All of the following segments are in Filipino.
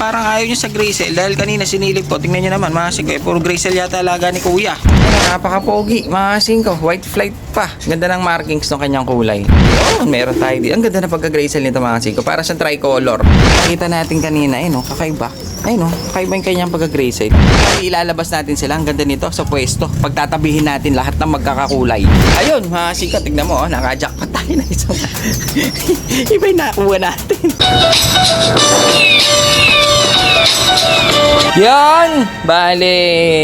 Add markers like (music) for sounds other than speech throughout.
parang ayaw niya sa Graysel dahil kanina sinilip ko. Tingnan niyo naman mga singko. Eh, puro Graysel yata alaga ni Kuya. Napaka-pogi mga singko. White flight pa. Ganda ng markings ng kanyang kulay. Yun, meron tayo dito. Ang ganda na pagka-Graysel nito mga singko. Para siyang tricolor. Nakita natin kanina, eh no, kakaiba. Ay no, kakaiba yung kanyang pagka-Graysel. Ilalabas natin sila. Ang ganda nito sa pwesto. Pagtatabihin natin lahat ng magkakakulay. Ayun, mga singko, tignan mo, oh, naka-jackpot tayo na isang. (laughs) Iba yung nakuha natin. Yan! Bale,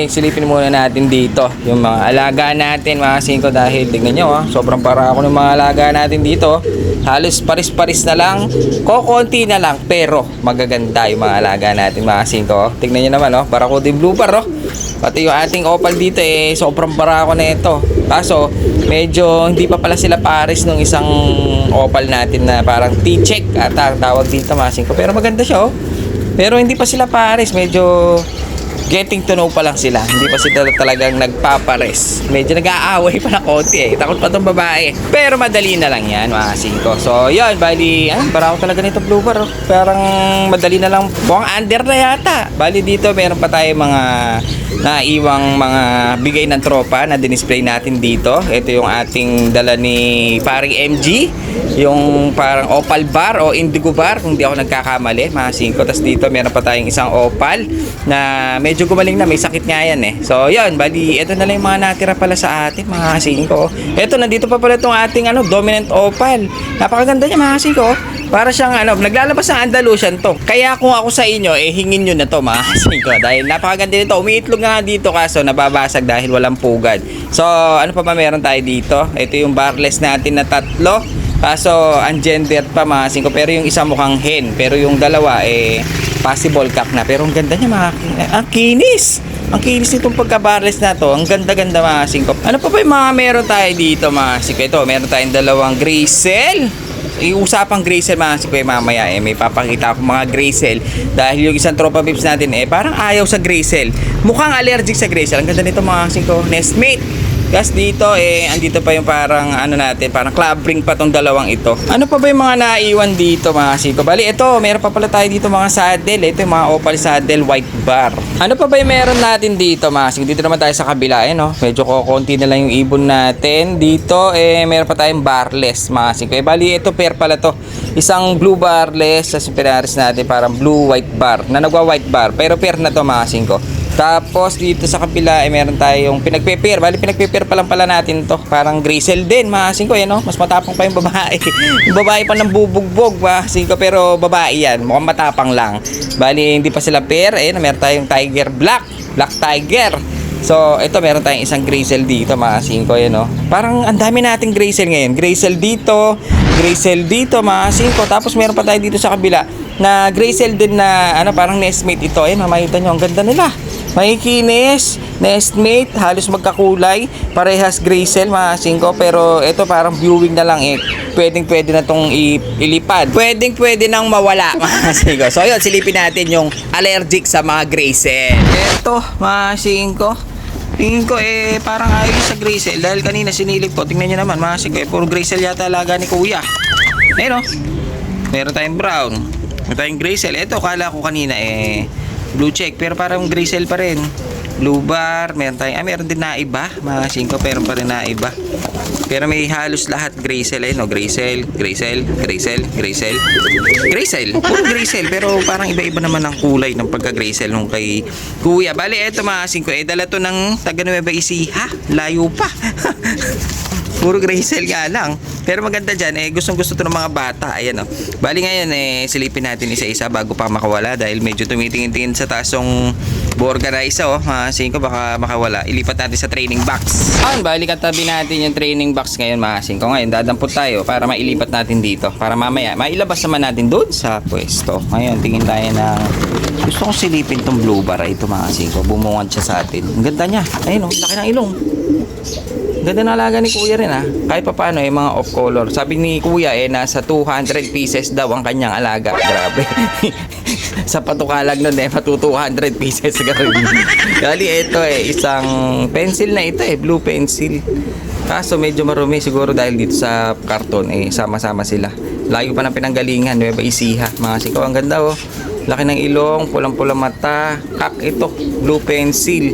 silipin muna natin dito yung mga alaga natin mga singko dahil tignan nyo ah, sobrang para ako ng mga alaga natin dito. Halos paris-paris na lang, kokonti na lang pero magaganda yung mga alaga natin mga singko. Tignan nyo naman oh, para ko blue bar oh. Pati yung ating opal dito eh, sobrang para ako na ito. Kaso, medyo hindi pa pala sila pares nung isang opal natin na parang T-check ata ang tawag dito mga singko. Pero maganda siya oh. Pero hindi pa sila pares, medyo getting to know pa lang sila. Hindi pa sila talagang nagpapares. Medyo nag-aaway pa na konti eh. Takot pa tong babae. Pero madali na lang yan, mga singko. So, yun, bali, ay, para ako talaga nito blue bar. oh. Parang madali na lang. Buwang under na yata. Bali dito, meron pa tayo mga naiwang mga bigay ng tropa na dinisplay natin dito. Ito yung ating dala ni paring MG. Yung parang opal bar o indigo bar kung di ako nagkakamali, mga singko. Tapos dito meron pa tayong isang opal na medyo gumaling na, may sakit nga yan eh. So yun, bali, ito na lang yung mga natira pala sa atin, mga singko. Ito, nandito pa pala itong ating ano, dominant opal. Napakaganda niya, mga singko. Para siyang ano, naglalabas ng Andalusian to. Kaya kung ako sa inyo, eh hingin nyo na to mga (laughs) singko. Dahil napakaganda nito. Umiitlog nga dito kaso nababasag dahil walang pugad. So, ano pa ba meron tayo dito? Ito yung barless natin na tatlo. Kaso, ungender pa mga singko. Pero yung isa mukhang hen. Pero yung dalawa, eh, possible cock na. Pero ang ganda niya mga... eh, Ang kinis! Ang kinis nitong pagka-barless na to. Ang ganda-ganda mga singko. Ano pa ba yung mga meron tayo dito mga singko? Ito, meron tayong dalawang Graysel. Yung usapang Graysel mga singko eh, mamaya eh. May papakita ako mga Graysel. Dahil yung isang tropa pips natin eh, parang ayaw sa Graysel. Mukhang allergic sa Graysel. Ang ganda nito mga singko. Nestmate. Tapos dito eh, andito pa yung parang ano natin, parang club ring pa tong dalawang ito. Ano pa ba yung mga naiwan dito mga siko? Bali, ito, meron pa pala tayo dito mga saddle. Ito yung mga opal saddle white bar. Ano pa ba yung meron natin dito mga siko? Dito naman tayo sa kabila eh, no? Medyo kokonti na lang yung ibon natin. Dito eh, meron pa tayong barless mga siko. Eh, bali, ito pair pala to. Isang blue barless, sa pinaris natin parang blue white bar. Na nagwa white bar. Pero pair na to mga siko. Tapos dito sa kabila ay meron tayong pinagpe-pair. Bali pinagpe-pair pa lang pala natin to. Parang grisel din, mga singko yan, no? Mas matapang pa yung babae. yung (laughs) babae pa ng bubugbog, mga singko, pero babae yan. Mukhang matapang lang. Bali hindi pa sila pair. Ayun, meron tayong tiger black. Black tiger. So, ito meron tayong isang Graysel dito, mga singko, yan, no? Parang ang dami nating Graysel ngayon. Graysel dito, Graysel dito, mga singko. Tapos meron pa tayo dito sa kabila na Graysel din na, ano, parang nestmate ito. Ayun, makikita nyo, ang ganda nila. Makikinis, nestmate, halos magkakulay, parehas Graysel mga singko, pero ito parang viewing na lang eh. Pwedeng pwede na tong i- ilipad. Pwedeng pwede nang mawala (laughs) mga singko. So yun, silipin natin yung allergic sa mga Graysel. Ito mga singko, Tingin ko eh parang ayaw sa Graysel dahil kanina sinilip ko. Tingnan nyo naman mga singko eh puro Graysel yata alaga ni Kuya. Ayun oh. Meron tayong brown. Meron tayong Graysel. Ito kala ko kanina eh blue check pero parang Graysel pa rin. Blue bar, meron tayong, ah, meron din na iba, mga 5, pero pa rin na iba. Pero may halos lahat Graysel eh, no? Graysel, Graysel, Graysel, Graysel, Graysel. Puro Graysel, pero parang iba-iba naman ang kulay ng pagka-Graysel nung kay Kuya. Bali, eto mga 5, eh, dala to ng taga Nueva Ecija. Layo pa. (laughs) Puro Graysel nga lang. Pero maganda dyan, eh, gustong gusto to ng mga bata. Ayan, oh. Bali ngayon, eh, silipin natin isa-isa bago pa makawala dahil medyo tumitingin-tingin sa tasong borga na isa, oh. Mga singko, baka makawala. Ilipat natin sa training box. Ayan, bali katabi natin yung training box ngayon, mga singko. Ngayon, dadampot tayo para mailipat natin dito. Para mamaya, mailabas naman natin doon sa pwesto. Ngayon, tingin tayo ng gusto kong silipin tong blue bar ito mga singko. Bumungad siya sa atin. Ang ganda niya. Ayun, oh, laki ng ilong. Ganda na alaga ni Kuya rin ah. Kahit pa paano eh, mga off color. Sabi ni Kuya eh, nasa 200 pieces daw ang kanyang alaga. (laughs) Grabe. (laughs) sa patukalag nun eh, patu 200 pieces. (laughs) Gali ito eh, isang pencil na ito eh, blue pencil. Kaso medyo marumi siguro dahil dito sa karton eh, sama-sama sila. Layo pa ng pinanggalingan, Nueva Ecija. Mga siko, ang ganda oh. Laki ng ilong, pulang-pula mata, kak ito, blue pencil.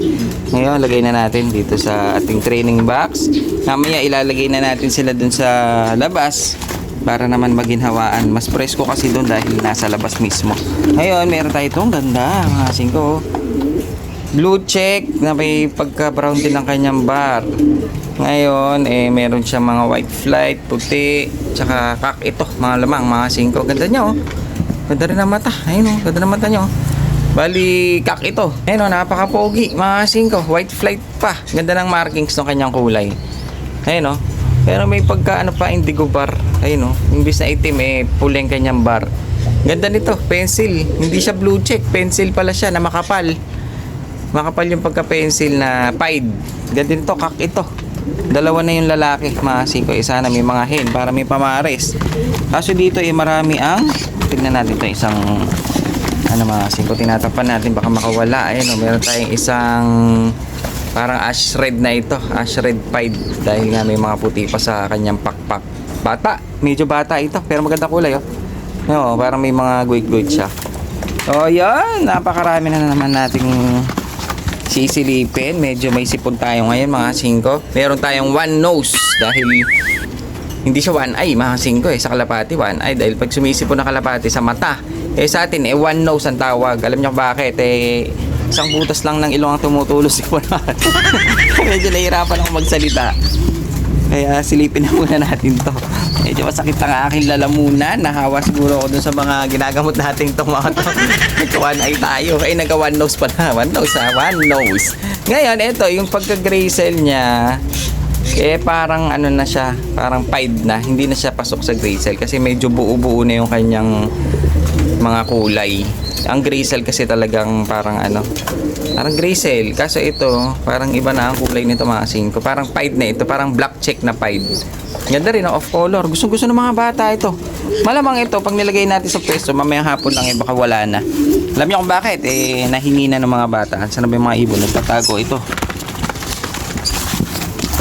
Ngayon, lagay na natin dito sa ating training box. Mamaya ilalagay na natin sila dun sa labas para naman maginhawaan. Mas presko kasi doon dahil nasa labas mismo. Ngayon, meron tayo itong ganda, mga singko. Blue check na may pagka-brown din ang kanyang bar. Ngayon, eh, meron siya mga white flight, puti, tsaka kak ito, mga lamang, mga singko. Ganda niya, oh. Ganda rin ang mata. Ayun, oh. Ganda ng mata niya, oh. Bali, kak ito. Ayun, oh, napaka-pogi, mga singko. White flight pa. Ganda ng markings ng kanyang kulay. Ayun, oh. Pero may pagka, ano pa, indigo bar. Ayun, oh. Imbis na itim, eh, puli ang kanyang bar. Ganda nito, pencil. Hindi siya blue check. Pencil pala siya na makapal. Makapal yung pagka-pencil na pied. Ganda nito, kak ito. Dalawa na yung lalaki, mga singko. Isa na may mga hen para may pamares. Kaso dito eh marami ang tignan natin to isang ano mga singko. Tinatapan natin baka makawala. Ayun oh, meron tayong isang parang ash red na ito. Ash red pied. Dahil nga may mga puti pa sa kanyang pakpak. Bata. Medyo bata ito pero maganda kulay oh. Oo, parang may mga guwit-guwit siya. So yan napakarami na naman nating sisilipin. Medyo may sipon tayo ngayon mga singko. Meron tayong one nose dahil hindi siya one eye mga singko eh. Sa kalapati one eye dahil pag sumisipon na kalapati sa mata. Eh sa atin eh one nose ang tawag. Alam niyo bakit? Eh isang butas lang ng ilong ang tumutulos (laughs) Medyo nahihirapan ako magsalita. Kaya silipin na muna natin to. Medyo masakit ang aking lalamunan. Nahawa siguro ako dun sa mga ginagamot nating itong mga to. Nagka-one (laughs) eye tayo. Ay, nagka-one nose pala. One nose ha? One nose. Ngayon, ito, yung pagka-gray cell niya, eh parang ano na siya, parang pied na. Hindi na siya pasok sa gray cell kasi medyo buo-buo na yung kanyang mga kulay. Ang gray cell kasi talagang parang ano, parang gray cell. Kaso ito, parang iba na ang kulay nito mga singko. Parang pied na ito, parang black check na pied. Ganda rin, off color. Gusto gusto ng mga bata ito. Malamang ito, pag nilagay natin sa pwesto, mamayang hapon lang eh, baka wala na. Alam niyo kung bakit? Eh, nahingi na ng mga bata. Saan na ba yung mga ibon? Nagtatago ito.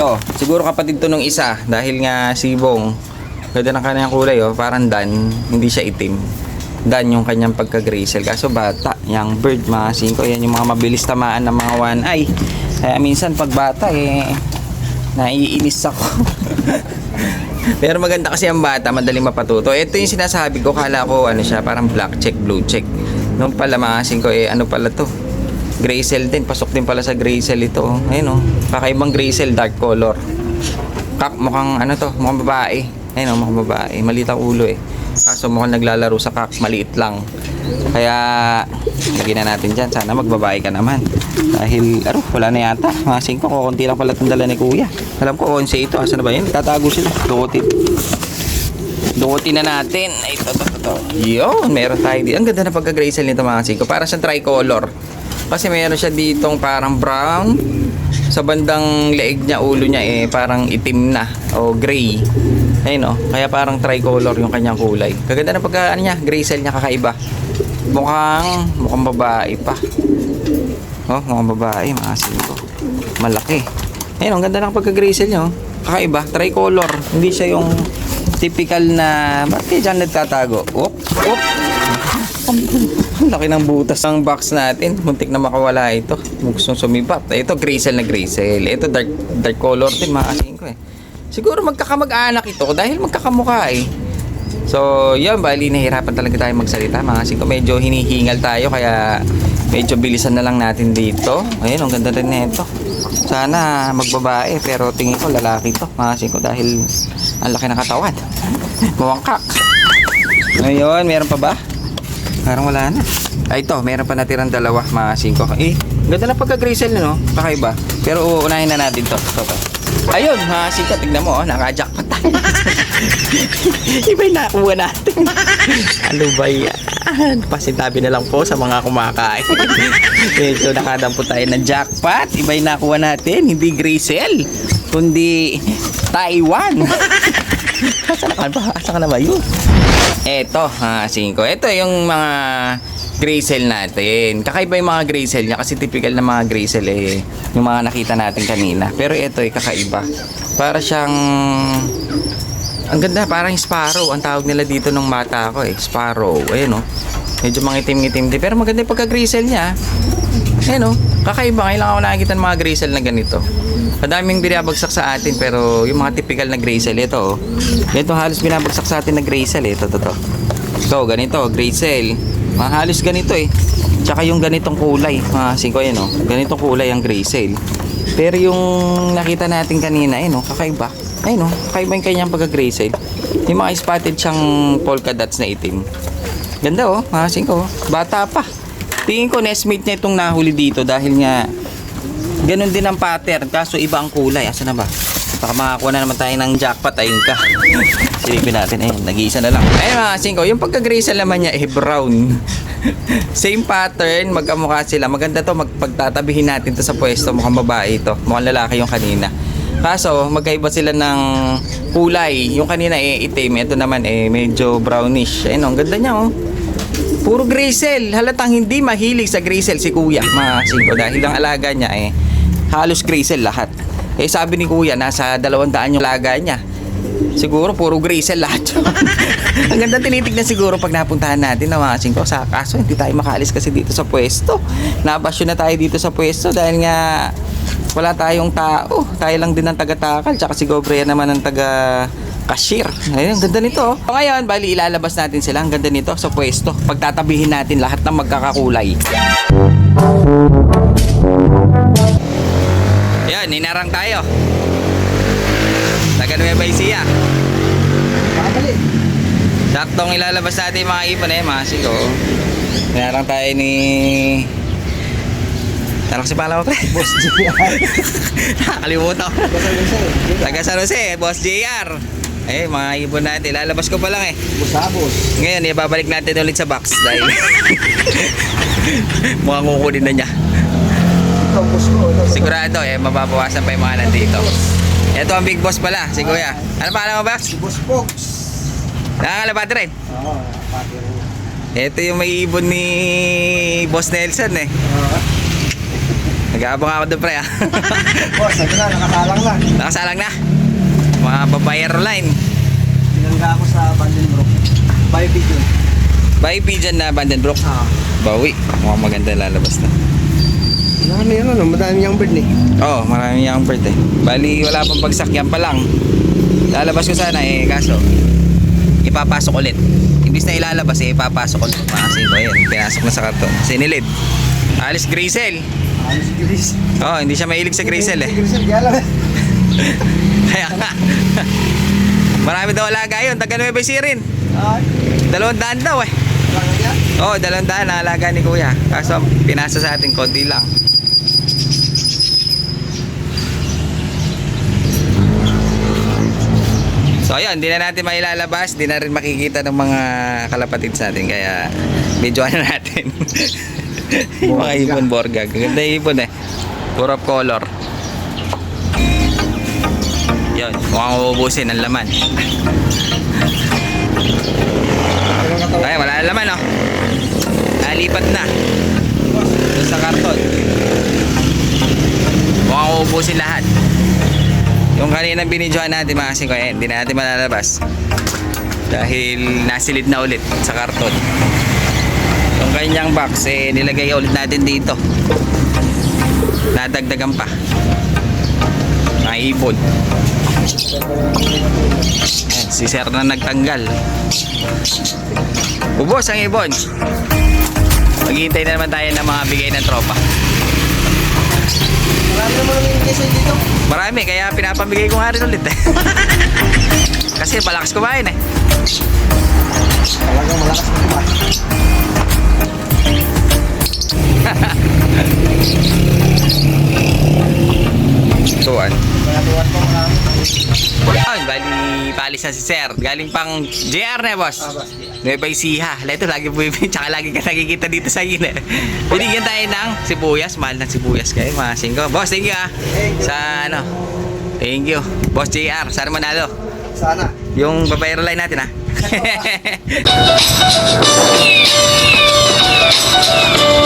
Ito, siguro kapatid to nung isa dahil nga si Bong ganda ng kanyang kulay oh, parang dan, hindi siya itim. Dan yung kanyang pagka-gray cell. Kaso bata, young bird, mga 5, yan yung mga mabilis tamaan ng mga one eye. Kaya minsan pag bata eh, naiinis ako. (laughs) Pero maganda kasi ang bata, madaling mapatuto. Ito yung sinasabi ko, kala ko ano siya, parang black check, blue check. Nung pala mga 5, eh ano pala to? Gray din, pasok din pala sa gray ito. Ayun oh, kakaibang gray dark color. Kak, mukhang ano to, mukhang babae. Ayun oh, mukhang babae. Maliit ang ulo eh. Kaso mukhang naglalaro sa kak, maliit lang. Kaya, lagyan na natin dyan. Sana magbabae ka naman. Dahil, aro, wala na yata. Mga 5, kukunti lang pala itong dala ni kuya. Alam ko, 11 ito. Asa na ba yun? Tatago sila. Dukutin. Dukutin na natin. Ito, ito, ito. Yun, meron tayo. Ang ganda na pagka-gray nito mga 5. Para siyang tricolor. Kasi meron siya ditong parang brown. Sa bandang leeg niya, ulo niya eh parang itim na o gray. Ayun oh, kaya parang tricolor yung kanyang kulay. Kaganda na pagka ano niya, gray cell niya kakaiba. Mukhang mukhang babae pa. Oh, mukhang babae, mga singko. Malaki. Ayun, ang ganda ng pagka-gray cell niya oh. Kakaiba, tricolor. Hindi siya yung typical na ba't kaya dyan nagtatago? Oop, oop. Laki ng butas ng box natin. Muntik na makawala ito. Gusto sumipat. Ito cell na cell. Ito dark, dark color din mga kasing ko eh. Siguro magkakamag-anak ito dahil magkakamukha eh. So, yun, bali nahirapan talaga tayo magsalita. Mga kasing ko medyo hinihingal tayo kaya medyo bilisan na lang natin dito. Ayun, ang ganda rin nito. Sana magbabae pero tingin ko lalaki to mga kasing ko dahil ang laki ng katawan. Muwangkak. Ngayon, meron pa ba? Parang wala na. Ay, ito, meron pa natirang dalawa, mga 5. Eh, ganda na pagka-grisel, no? Kakaiba. Pero uunahin na natin to. to, to. Ayun, mga 5, tignan mo, oh, naka-jackpot tayo. (laughs) Iba yung nakuha natin. (laughs) ano ba yan? Pasintabi na lang po sa mga kumakain. (laughs) Medyo nakadampo tayo ng jackpot. Iba yung nakuha natin. Hindi grisel, kundi Taiwan. Asan ka ba? Asan ka na ba yun? Eto, ha, 5. Ito yung mga gray cell natin. Kakaiba yung mga gray cell niya kasi typical na mga gray cell eh, yung mga nakita natin kanina. Pero ito ay kakaiba. Para siyang ang ganda, parang sparrow. Ang tawag nila dito nung mata ko eh, sparrow. Ayun oh. Medyo mangitim-ngitim din. Pero maganda yung pagka-grizzle niya. Ayan o. Kakaiba. Ngayon lang ako nakikita ng mga grizzle na ganito. Madaming binabagsak sa atin pero yung mga typical na grizzle ito oh. Ganito halos binabagsak sa atin na grizzle eh. Ito, ito, ito. Ito, ganito. Grizzle. Mga halos ganito eh. Tsaka yung ganitong kulay. Mga singko yan oh. Ganitong kulay ang grizzle. Pero yung nakita natin kanina, ayun oh, kakaiba. Ayun oh, kakaiba yung kanyang pagka-grizzle. Yung mga spotted siyang polka dots na itim. Ganda oh, mga singko. Bata pa. Tingin ko nestmate niya itong nahuli dito dahil nga ganun din ang pattern kaso iba ang kulay. Asa na ba? Baka makakuha na naman tayo ng jackpot. Ayun ka. (laughs) Silipin natin. Ayun, nag-iisa na lang. Ayun mga singko, yung pagka-grizzle naman niya eh brown. (laughs) Same pattern, magkamukha sila. Maganda to, magpagtatabihin natin to sa pwesto. Mukhang babae ito. Mukhang lalaki yung kanina. Kaso, magkaiba sila ng kulay. Yung kanina eh itim, ito naman eh medyo brownish. Ayun, oh, ang ganda niya oh. Puro grizzle. Halatang hindi mahilig sa grizzle si kuya. Mga singko dahil ang alaga niya eh halos grizzle lahat. Eh sabi ni kuya nasa 200 yung alaga niya. Siguro puro grizzle lahat. (laughs) ang ganda tinitignan siguro pag napuntahan natin na mga singko. Sa kaso hindi tayo makaalis kasi dito sa pwesto. Nabasyo na tayo dito sa pwesto dahil nga wala tayong tao. Tayo lang din ang taga-takal. Tsaka si Gobrea naman ang taga cashier. Ayun, ang ganda nito. oh. So, ngayon, bali ilalabas natin sila. Ang ganda nito sa pwesto. Pagtatabihin natin lahat ng magkakakulay. Yan, ninarang tayo. Taga Nueva Ecija. Pakadali. Saktong ilalabas natin mga ipon eh, mga sigo. Ninarang tayo ni... Tanong si Palaw, pre. Boss JR. (laughs) Nakalimutan ko. Taga San Jose, Boss JR. Eh, mga ibon natin. Lalabas ko pa lang eh. Boss Abos. Ngayon, ibabalik natin ulit sa box dahil (laughs) mukhang kukunin na niya. Ang boss ko. Sigurado eh, mababawasan pa yung mga nandito. Ito ang big boss pala, si Kuya. Ano pa mo, Box? Boss Fox. Nakakalabati rin. Oo, pati rin. Ito yung may ibon ni Boss Nelson eh. Oo. Nag-aabang ako doon pre ah. (laughs) Boss, ito na, nakasalang na. Nakasalang na. Mga babayero line. Tinangga ako sa Vandenbroek. By Pigeon. By Pigeon na Vandenbroek. Ah. Bawi. Mukhang maganda lalabas na. Marami yan ano, madami yung bird eh. Oo, oh, marami yung bird eh. Bali, wala pang bagsak yan pa lang. Lalabas ko sana eh, kaso ipapasok ulit. Imbis na ilalabas eh, ipapasok ulit. Mga sino, ayan, pinasok na sa karton. Sinilid. Alice Grisel. Ano si Gris? Oo, oh, hindi siya mahilig sa Grisel eh. Grisel, kaya lang. Kaya nga. Marami daw alaga yun. Taga Nueva Ecija rin. Ay, Dalawang daan daw eh. Oo, oh, dalawang daan ang alaga ni Kuya. Kaso pinasa sa atin konti lang. So ayun, hindi na natin mailalabas, hindi na rin makikita ng mga kalapatids natin kaya video ano natin. (laughs) Mga Borga. ibon borgag. Ganda ibon eh. Puro color. Yun, mukhang uubusin ang laman. Ay, wala na laman oh. Nalipat na. Doon sa karton. Mukhang uubusin lahat. Yung kanina binidyohan natin mga singko, eh, hindi na natin malalabas. Dahil nasilid na ulit sa karton. Yung kanyang box, eh, nilagay ulit natin dito. Nadagdagan pa. Ayan, si Sir na nagtanggal. Ubos ang ibon. Maghihintay na naman tayo ng mga bigay ng tropa. Marami naman yung dito. Marami, kaya pinapamigay ko nga rin ulit eh. (laughs) Kasi malakas kumain eh. Talagang malakas kumain. (laughs) Tuwan. Kaya tuwan ko marami. Ayun, bali, palis na si Sir. Galing pang JR na, boss. Ah, boss. Nueva Ecija. Ito, lagi po yung (laughs) tsaka lagi ka nakikita dito sa akin eh. (laughs) Binigyan tayo ng sibuyas. Mahal ng sibuyas kayo, mga singko. Boss, thank you ah. Sa ano. Thank you. Boss JR, sana manalo. Sana. Yung babayero line natin ah. (laughs)